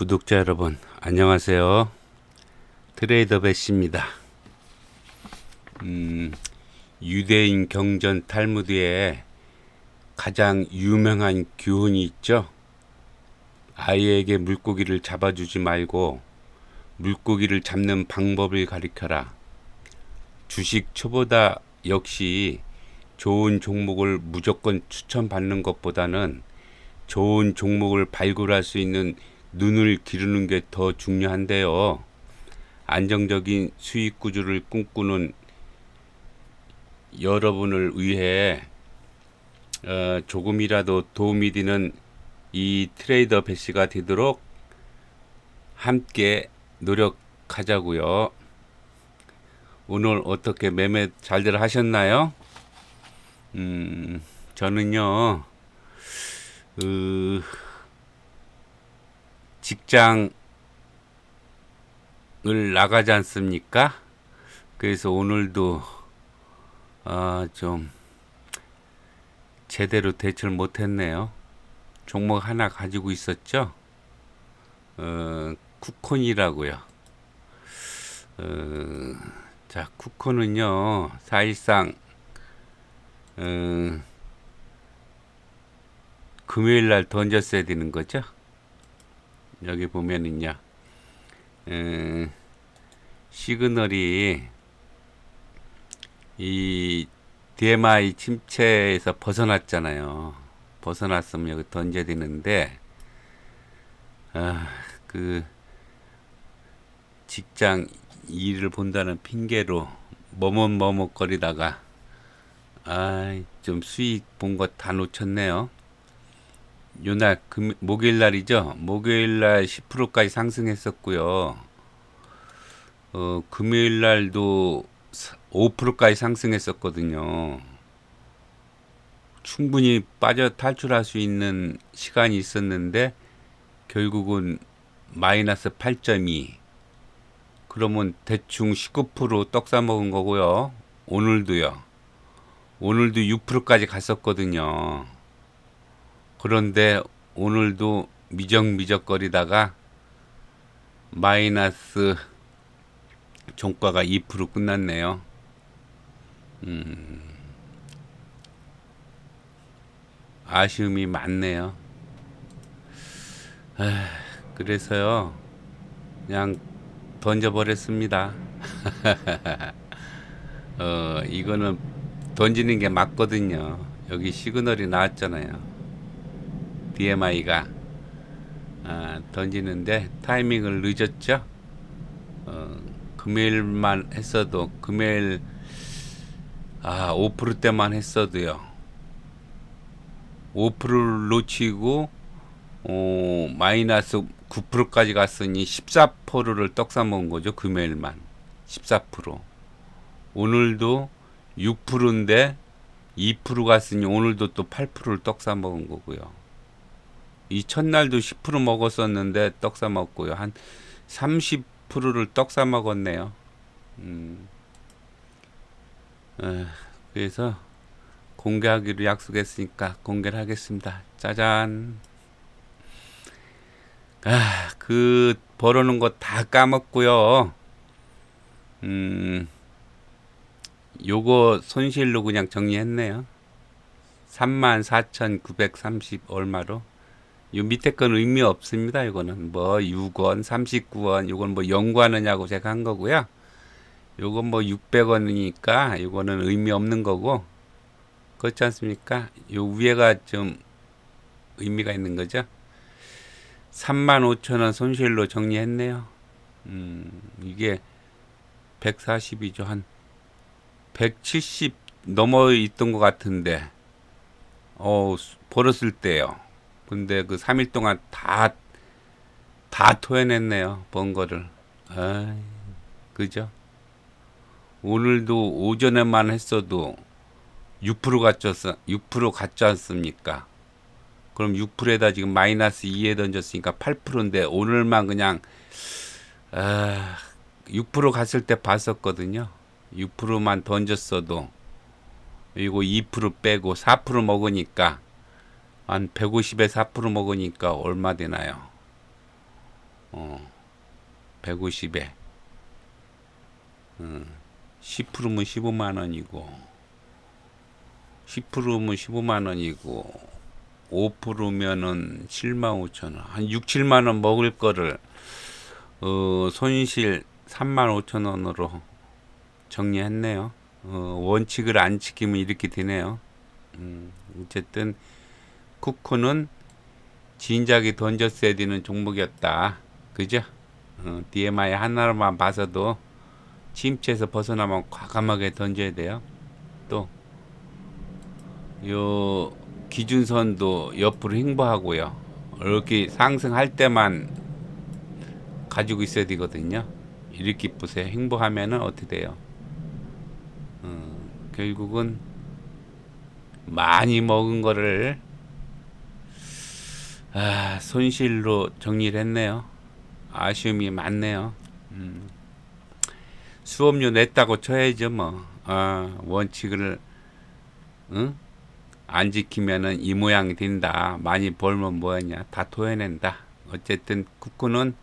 구독자 여러분 안녕하세요. 트레이더 베시입니다. 음, 유대인 경전 탈무드에 가장 유명한 교훈이 있죠? 아이에게 물고기를 잡아주지 말고 물고기를 잡는 방법을 가리켜라. 주식 초보다 역시 좋은 종목을 무조건 추천받는 것보다는 좋은 종목을 발굴할 수 있는 눈을 기르는 게 더 중요한데요. 안정적인 수익 구조를 꿈꾸는 여러분을 위해 어, 조금이라도 도움이 되는 이 트레이더 배시가 되도록 함께 노력하자고요. 오늘 어떻게 매매 잘들 하셨나요? 음, 저는요, 그, 직장을 나가지 않습니까? 그래서 오늘도 아, 좀 제대로 대처를 못했네요. 종목 하나 가지고 있었죠. 어, 쿠콘이라고요. 어, 자, 쿠콘은요 사실상 어, 금요일 날 던졌어야 되는 거죠. 여기 보면은요, 음, 시그널이 이 DMI 침체에서 벗어났잖아요. 벗어났으면 여기 던져야 되는데, 아, 그, 직장 일을 본다는 핑계로 머뭇머뭇거리다가, 아, 좀 수익 본거다 놓쳤네요. 요날 금, 목요일 날이죠. 목요일 날 10%까지 상승했었고요. 어, 금요일 날도 5%까지 상승했었거든요. 충분히 빠져 탈출할 수 있는 시간이 있었는데 결국은 마이너스 8.2 그러면 대충 19%떡 싸먹은 거고요. 오늘도요. 오늘도 6%까지 갔었거든요. 그런데 오늘도 미적미적거리다가 마이너스 종가가 2% 끝났네요. 음, 아쉬움이 많네요. 아, 그래서요, 그냥 던져버렸습니다. 어, 이거는 던지는 게 맞거든요. 여기 시그널이 나왔잖아요. DMI가 아, 던지는데 타이밍을 늦었죠. 어, 금요일만 했어도 금요일 아, 5%대만 했어도요. 5%를 놓치고 어, 마이너스 9%까지 갔으니 14%를 떡사 먹은 거죠. 금요일만 14%. 오늘도 6%인데 2% 갔으니 오늘도 또 8%를 떡사 먹은 거고요. 이 첫날도 10% 먹었었는데 떡 사 먹고요. 한 30%를 떡 사 먹었네요. 음. 에, 그래서 공개하기로 약속했으니까 공개를 하겠습니다. 짜잔. 아, 그 벌어놓은 거 다 까먹고요. 음, 요거 손실로 그냥 정리했네요. 34,930 얼마로. 요 밑에 건 의미 없습니다. 이거는 뭐 6원, 39원, 이건 뭐 연구하느냐고 제가 한 거고요. 요건 뭐 600원이니까 이거는 의미 없는 거고 그렇지 않습니까? 요 위에가 좀 의미가 있는 거죠. 35,000원 손실로 정리했네요. 음, 이게 140이죠. 한 170 넘어 있던 것 같은데, 어, 벌었을 때요. 근데 그 3일 동안 다, 다 토해냈네요. 번 거를. 아 그죠? 오늘도 오전에만 했어도 6% 갔죠, 6% 갔지 않습니까? 그럼 6%에다 지금 마이너스 2에 던졌으니까 8%인데 오늘만 그냥, 아, 6% 갔을 때 봤었거든요. 6%만 던졌어도 이거 2% 빼고 4% 먹으니까 한 150에 4% 먹으니까 얼마 되나요? 어, 150에 어, 10%면 15만 원이고 10%면 15만 원이고 5%면은 7만 5천 원. 한 6, 7만 원 먹을 거를 어, 손실 3만 5천 원으로 정리했네요. 어, 원칙을 안 지키면 이렇게 되네요. 음, 어쨌든 쿠쿠는 진작에 던졌어야 되는 종목이었다. 그죠? 어, DMI 하나로만 봐서도 침체에서 벗어나면 과감하게 던져야 돼요. 또, 요, 기준선도 옆으로 횡보하고요. 이렇게 상승할 때만 가지고 있어야 되거든요. 이렇게 보세요. 횡보하면은 어떻게 돼요? 어, 결국은 많이 먹은 거를 아, 손실로 정리를 했네요. 아쉬움이 많네요. 음. 수업료 냈다고 쳐야죠, 뭐. 아, 원칙을, 응? 안 지키면은 이 모양이 된다. 많이 벌면 뭐하냐. 다 토해낸다. 어쨌든, 쿠쿠는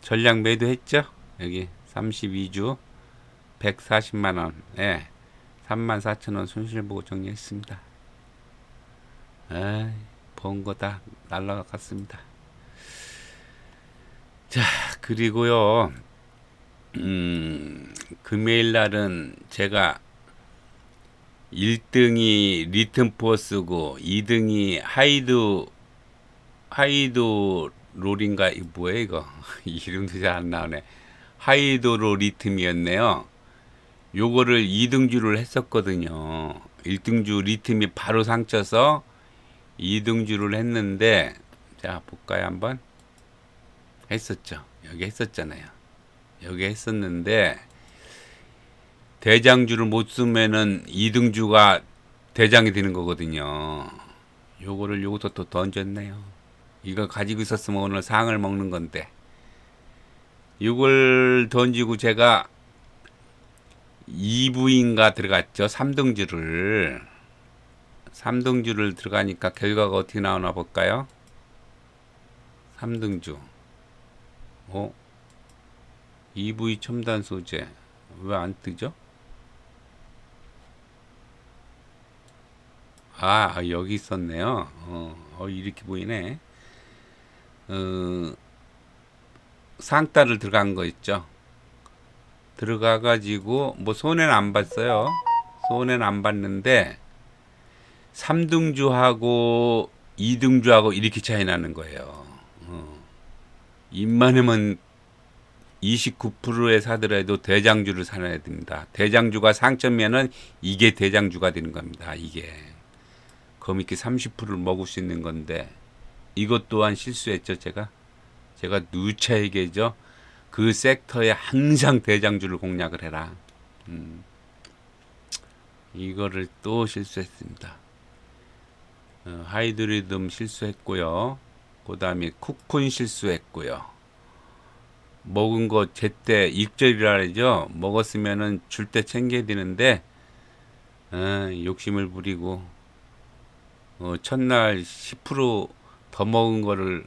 전량 매도했죠? 여기 32주 140만 원. 예. 34,000원 손실 보고 정리했습니다. 아이, 번 거 다. 날라갔습니다. 자, 그리고요, 음, 금요일 날은 제가 1등이 리튼 포스고 2등이 하이드 하이드 롤인가? 뭐야 이거? 이름도 잘 안 나오네. 하이드로 리튬이었네요. 요거를 2등주를 했었거든요. 1등주 리튬이 바로 상쳐서 2등주를 했는데 자 볼까요 한번 했었죠 여기 했었잖아요 여기 했었는데 대장주를 못 쓰면은 2등주가 대장이 되는 거거든요. 요거를 요것도 또 던졌네요. 이거 가지고 있었으면 오늘 상을 먹는 건데. 이걸 던지고 제가 2부인가 들어갔죠. 3등주를. 3등주를 들어가니까 결과가 어떻게 나오나 볼까요? 3등주. 어? EV 첨단 소재. 왜 안 뜨죠? 아, 아, 여기 있었네요. 어, 어, 이렇게 보이네. 어, 상따를 들어간 거 있죠. 들어가가지고, 뭐, 손해는 안 봤어요. 손해는 안 봤는데, 3등주하고 2등주하고 이렇게 차이 나는 거예요. 어. 입만하면 29%에 사더라도 대장주를 사놔야 됩니다. 대장주가 상점면은 이게 대장주가 되는 겁니다. 이게. 이렇게 30%를 먹을 수 있는 건데 이것 또한 실수했죠 제가 제가 누차 얘기죠 그 섹터에 항상 대장주를 공략을 해라 음, 이거를 또 실수했습니다 어, 하이드리듬 실수했고요 그 다음에 쿠쿤 실수했고요 먹은 거 제때 익절이라 하죠 먹었으면은 줄 때 챙겨야 되는데 어, 욕심을 부리고 어, 첫날 10%더 먹은 거를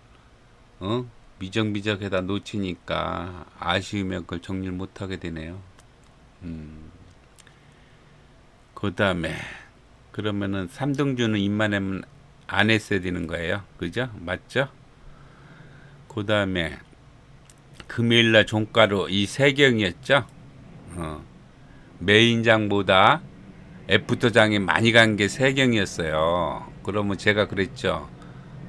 어? 미적미적에다 놓치니까 아쉬우면 그걸 정리를 못하게 되네요. 음. 그 다음에 그러면은 3등주는 입만하면 안 했어야 되는 거예요. 그죠? 맞죠? 그 다음에 금요일날 종가로 이 세 경이었죠? 어. 메인장보다 애프터장이 많이 간 게 세 경이었어요. 그러면 제가 그랬죠.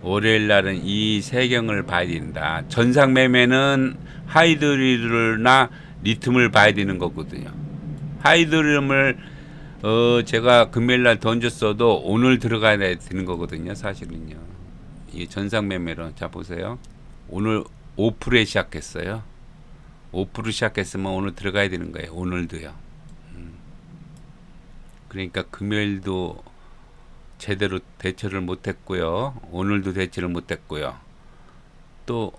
월요일 날은 이 세 경을 봐야 된다. 전상 매매는 하이드릴이나 리튬을 봐야 되는 거거든요. 하이드림을 어 제가 금요일 날 던졌어도 오늘 들어가야 되는 거거든요. 사실은요. 이게 전상 매매로 자 보세요. 오늘 5%에 시작했어요. 5% 시작했으면 오늘 들어가야 되는 거예요. 오늘도요. 음. 그러니까 금요일도 제대로 대처를 못했고요. 오늘도 대처를 못했고요. 또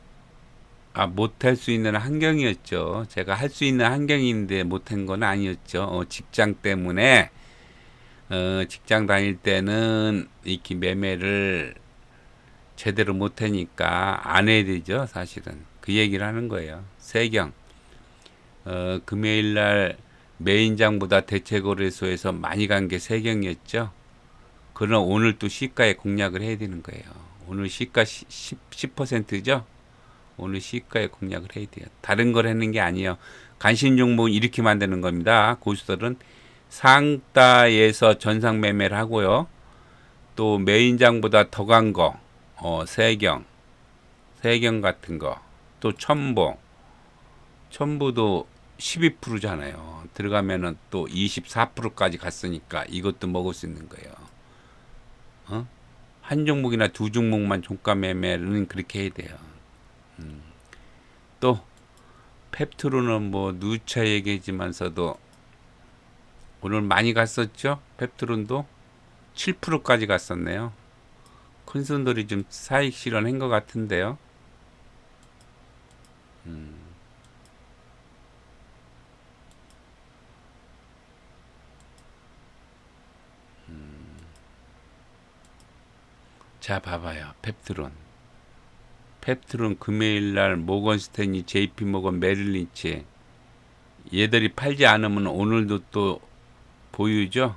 아, 못할 수 있는 환경이었죠. 제가 할 수 있는 환경인데 못한 건 아니었죠. 어, 직장 때문에 어, 직장 다닐 때는 이렇게 매매를 제대로 못하니까 안 해야 되죠. 사실은 그 얘기를 하는 거예요. 세경. 어, 금요일 날 메인장보다 대체거래소에서 많이 간 게 세경이었죠. 그러나 오늘 또 시가에 공략을 해야 되는 거예요. 오늘 시가 10, 10%죠? 오늘 시가에 공략을 해야 돼요. 다른 걸 하는 게 아니에요. 간신 종목은 이렇게 만드는 겁니다. 고수들은 상따에서 전상 매매를 하고요. 또 메인장보다 더 간 거, 어, 세경, 세경 같은 거, 또 첨보, 첨보도 12%잖아요. 들어가면은 또 24%까지 갔으니까 이것도 먹을 수 있는 거예요. 어? 한 종목이나 두 종목만 종가 매매는 그렇게 해야 돼요. 음. 또 펩트로는 뭐 누차 얘기했지만서도 오늘 많이 갔었죠. 펩트론도 7%까지 갔었네요. 큰 손들이 좀 사익 실현한 것 같은데요. 음. 자, 봐봐요. 펩트론. 펩트론 금요일 날 모건 스탠리, JP 모건, 메릴린치 얘들이 팔지 않으면 오늘도 또 보유죠.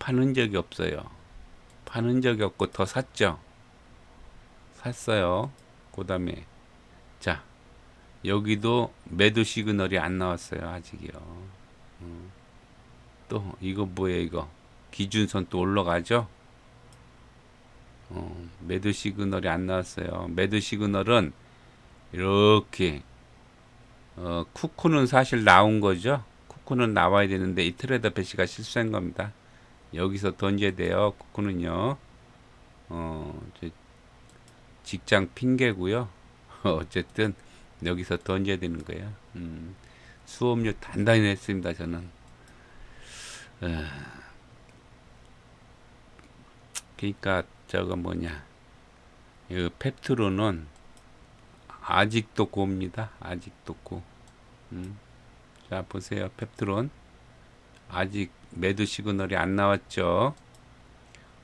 파는 적이 없어요. 파는 적이 없고 더 샀죠. 샀어요. 그다음에 자 여기도 매도 시그널이 안 나왔어요 아직이요. 음. 또 이거 뭐예요 이거 기준선 또 올라가죠. 어, 매도 시그널이 안 나왔어요. 매도 시그널은 이렇게 어, 쿠쿠는 사실 나온 거죠. 쿠쿠는 나와야 되는데 이 트레이더 배시가 실수한 겁니다. 여기서 던져야 돼요. 쿠쿠는요. 어, 직장 핑계고요. 어쨌든 여기서 던져야 되는 거예요. 음, 수업료 단단히 냈습니다. 저는. 에, 그러니까 저거 뭐냐 이 펩트로는 아직도 고입니다. 아직도 고. 음. 자 보세요. 펩트론 아직 매도 시그널이 안 나왔죠.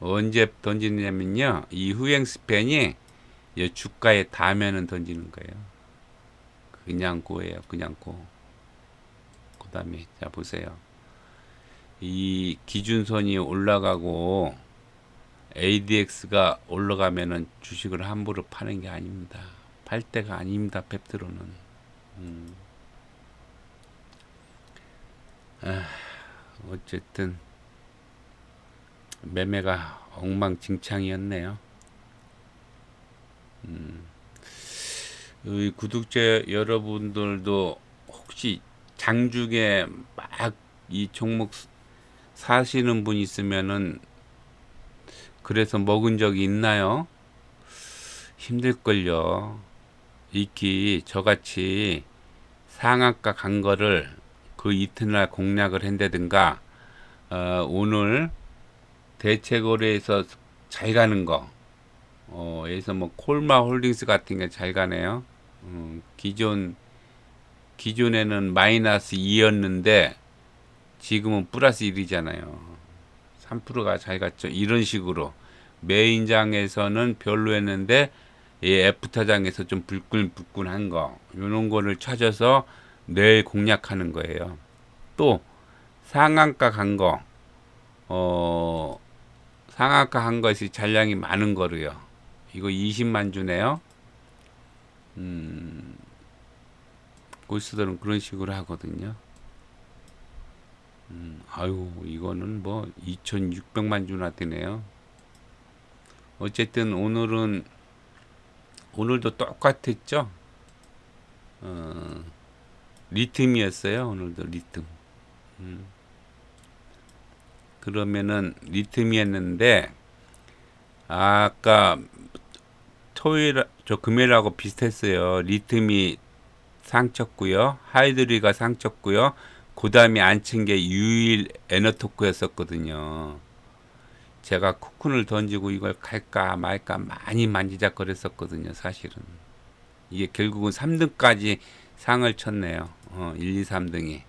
언제 던지느냐면요. 이 후행 스팬이 이 주가에 닿으면 던지는 거예요. 그냥 고예요. 그냥 고. 그 다음에 자 보세요. 이 기준선이 올라가고 ADX가 올라가면은 주식을 함부로 파는 게 아닙니다. 팔 때가 아닙니다. 펩트로는. 음. 아, 어쨌든 매매가 엉망진창이었네요. 음. 의 구독자 여러분들도 혹시 장중에 막 이 종목 사시는 분 있으면은 그래서 먹은 적이 있나요? 힘들걸요. 익히 저같이 상한가 간 거를 그 이튿날 공략을 한다든가 어, 오늘 대체거래에서 잘 가는 거 어, 에서 뭐 콜마 홀딩스 같은 게 잘 가네요. 음, 기존 기존에는 마이너스 2였는데 지금은 플러스 1이잖아요. 3%가 잘 갔죠. 이런 식으로 메인장에서는 별로였는데 이 애프터장에서 좀 불끈불끈한 거 이런 거를 찾아서 내일 공략하는 거예요. 또 상한가 간 거, 어, 상한가 한 것이 잔량이 많은 거로요. 이거 20만 주네요. 음, 골수들은 그런 식으로 하거든요. 음, 아유, 이거는 뭐 2,600만 주나 되네요. 어쨌든 오늘은 오늘도 똑같았죠. 어, 리듬이었어요. 오늘도 리듬. 음. 그러면은 리듬이었는데 아까 토요일 저 금요일하고 비슷했어요. 리듬이 상쳤고요. 하이드리가 상쳤고요. 그 다음에 앉힌 게 유일 에너토크였었거든요. 제가 쿠폰을 던지고 이걸 갈까 말까 많이 만지작거렸었거든요, 사실은. 이게 결국은 3등까지 상을 쳤네요. 어, 1, 2, 3등이.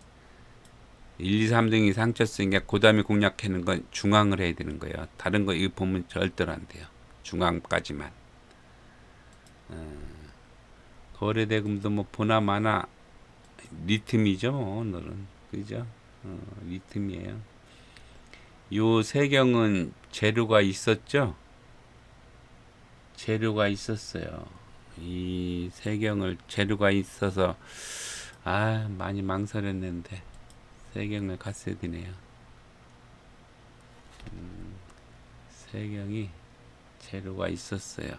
1, 2, 3등이 상 쳤으니까 그 다음에 공략하는 건 중앙을 해야 되는 거예요. 다른 거 이거 보면 절대로 안 돼요. 중앙까지만. 어, 거래대금도 뭐 보나 마나 리튬이죠 뭐 오늘은 그죠? 어, 리튬이에요. 요 세경은 재료가 있었죠? 재료가 있었어요. 이 세경을 재료가 있어서 아 많이 망설였는데 세경을 갔어야 되네요. 음, 세경이 재료가 있었어요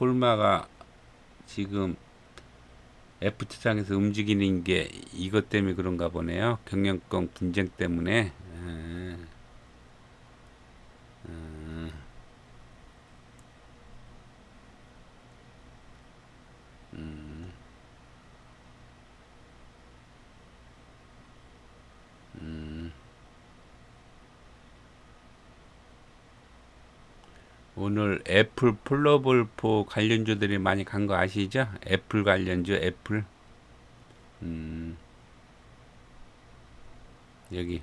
콜마가 지금 F차장에서 움직이는 게 이것 때문에 그런가 보네요. 경영권 분쟁 때문에. 아, 아. 음. 음. 오늘 애플 플러블포 관련주들이 많이 간 거 아시죠? 애플 관련주 애플. 음. 여기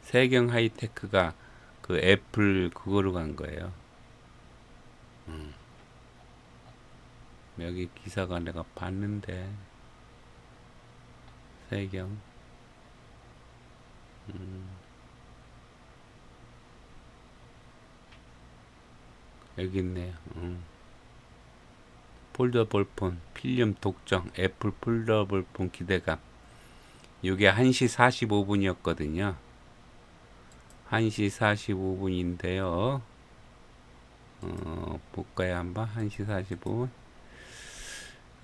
세경 하이테크가 그 애플 그거로 간 거예요. 음. 여기 기사가 내가 봤는데 세경. 음. 여기 있네요. 음. 폴더블 폰 필름 독점 애플 폴더블 폰 기대감 이게 1시 45분이었거든요. 1시 45분인데요. 어, 볼까요 한번 1시 45분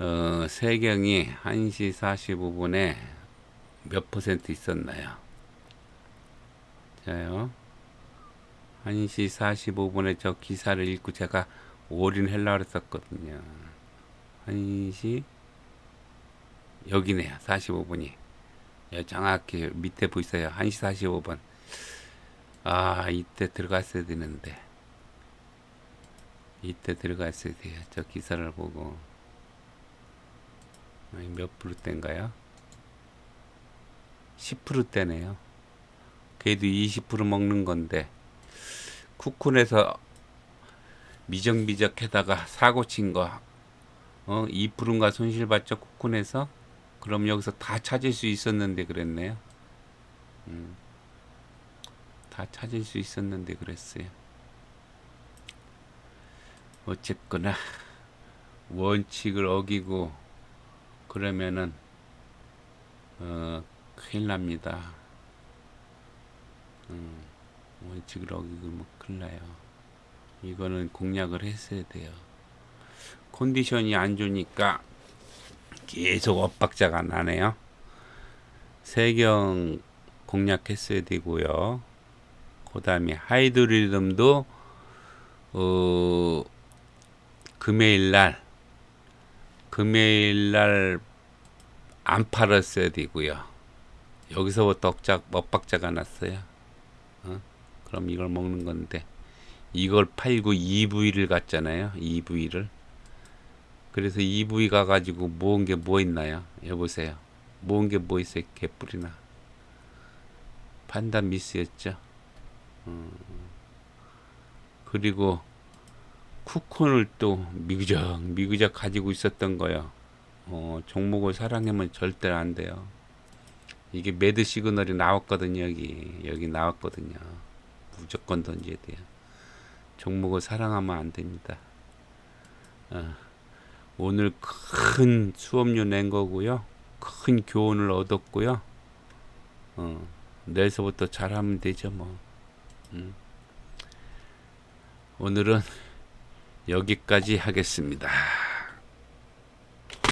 어, 세경이 1시 45분에 몇 퍼센트 있었나요? 자요. 1시 45분에 저 기사를 읽고 제가 올인하려고 했었거든요. 1시 여기네요. 45분이. 예, 정확히 밑에 보이세요. 1시 45분. 아, 이때 들어갔어야 되는데. 이때 들어갔어야 돼요. 저 기사를 보고. 몇 프로대인가요? 10%대네요. 그래도 20% 먹는 건데. 쿠쿤에서 미적미적 해다가 사고 친 거, 어, 2%인가 손실 봤죠, 쿠쿤에서? 그럼 여기서 다 찾을 수 있었는데 그랬네요. 음, 다 찾을 수 있었는데 그랬어요. 어쨌거나, 원칙을 어기고, 그러면은, 어, 큰일 납니다. 음. 원칙을 어기면 큰일 나요. 이거는 공략을 했어야 돼요. 컨디션이 안 좋으니까 계속 엇박자가 나네요. 세경 공략했어야 되고요. 그 다음에 하이드리듬도 어, 금요일 날 금요일 날 안 팔았어야 되고요. 여기서부터 엇박, 엇박자가 났어요. 어? 그럼 이걸 먹는 건데 이걸 팔고 EV를 갔잖아요. EV를. 그래서 EV 가가지고 모은 게 뭐 있나요? 여보세요. 모은 게 뭐 있어요? 개뿔이나. 판단 미스였죠. 어. 그리고 쿠폰을 또 미그적 미그적 가지고 있었던 거요. 어, 종목을 사랑하면 절대 안 돼요. 이게 매드 시그널이 나왔거든요. 여기 여기 나왔거든요. 무조건 던져야 돼요. 종목을 사랑하면 안 됩니다. 어, 오늘 큰 수업료 낸 거고요. 큰 교훈을 얻었고요. 어, 내일서부터 잘하면 되죠, 뭐. 음. 오늘은 여기까지 하겠습니다.